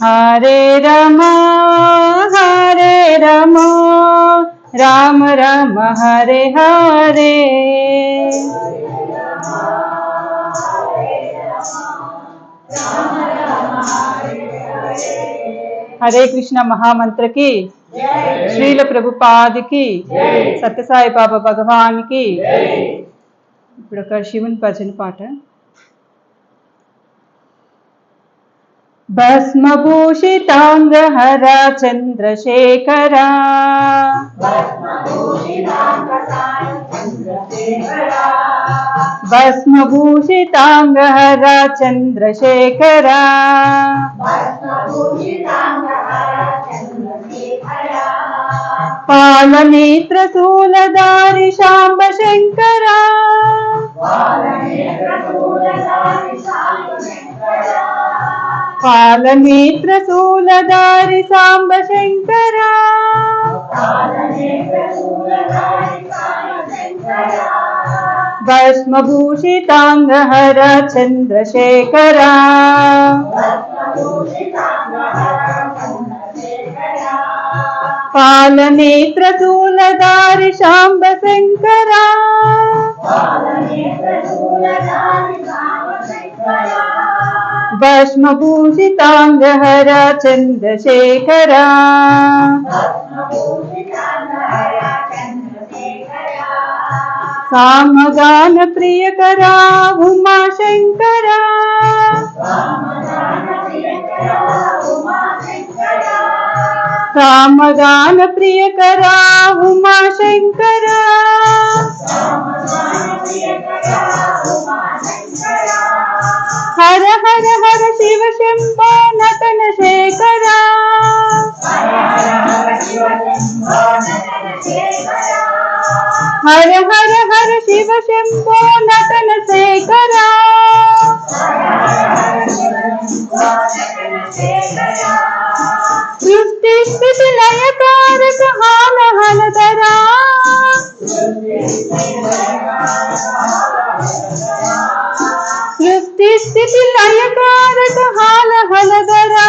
హరే రమ హరే రమ రామ రమ హరే హరే. హరే కృష్ణ మహామంత్రకి శ్రీల ప్రభుపాదికి సత్యసాయి బాబా భగవానికి. ఇప్పుడు ఒక శివుని భజన పాట. भस्मभूषिताम्रहरा चन्द्रशेखरा भस्मभूषिताङ्गहरा चन्द्रशेखरा पालनेत्रशूलधारि शाम्बशङ्करा కాలనేత్ర శూలధారి సాంబ శంకర భస్మభూషితాంగహర చంద్రశేఖర. పాలనేత్ర శూలధారి సాంబ శంకర పాలనేత్ర శూలధారి भस्मभूषिताङ्गहर चन्द्रशेखरा कामगानप्रियकरा उमाशङ्करा। उमा शंकर हर हर हर शिव शंभो नतन से करा सृष्टि स्थिति लय कारक हाल हल धरा सृष्टि स्थिति हाल हल धरा।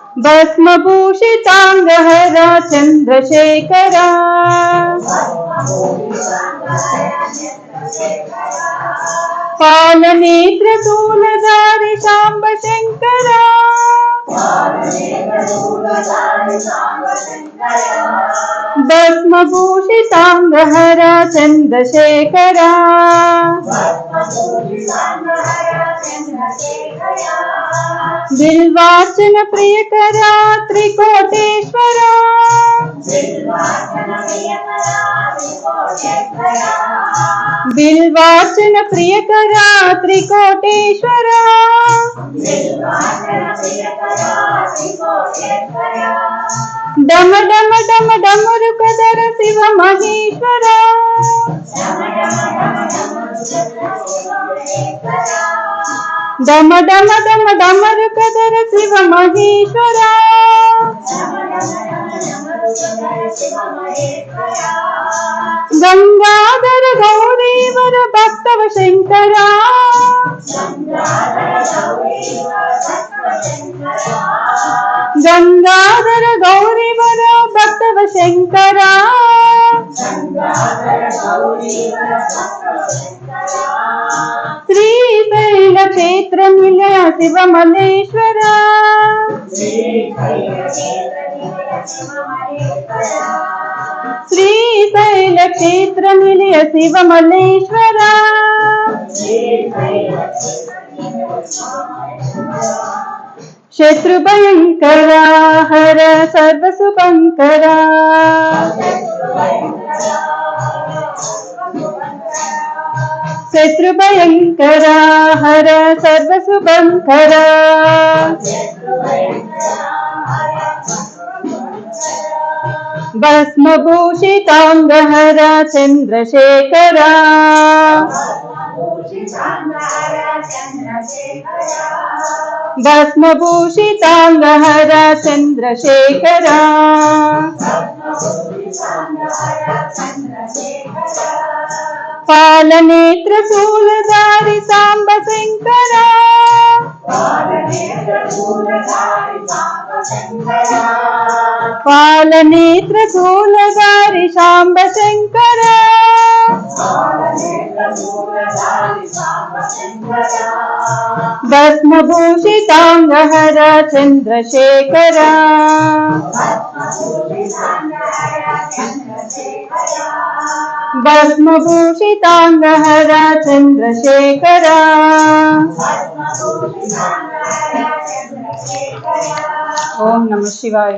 भस्मभूषिताङ्गहरा चन्द्रशेखरा कालनेत्रतूलधारि साम्ब शङ्करा भस्मभूषिताङ्गहरा चन्द्रशेखरा बिलवासन प्रिय करा त्रिकोटेश्वरा। बिलवासन प्रिय करा त्रिकोटेश्वरा। डम डम डम डम रुक दर शिव महेश्वरा। దమ దమ దమ దమరు కదర శివ మహేశ్వర గంగాధర గౌరీవర భక్తవ శంకర గంగాధర గౌరీవర భక్తవ శంకర గంగాధర గౌరీవర భక్తవ శంకర శ్రీశైల క్షేత్ర నిలయ శివమల్లేశ్వర శ్రీశైల క్షేత్ర నిలయ శివమల్లేశ్వర శత్రు భయంకర హర సర్వ శుభంకర శత్రు భయంకర हर सर्वसुभङ्कर भस्मभूषिताङ्गहर चन्द्रशेखरा भस्मभूषिताङ्गहर चन्द्रशेखरा पालनेत्रशूलधारि साम्ब शङ्करा पालनेत्रशूलधारि साम्ब शङ्करा भस्मभूषिताङ्गहर चन्द्रशेखरा भस्मभूषिताङ्गहर चन्द्रशेखरा ॐ नमः शिवाय।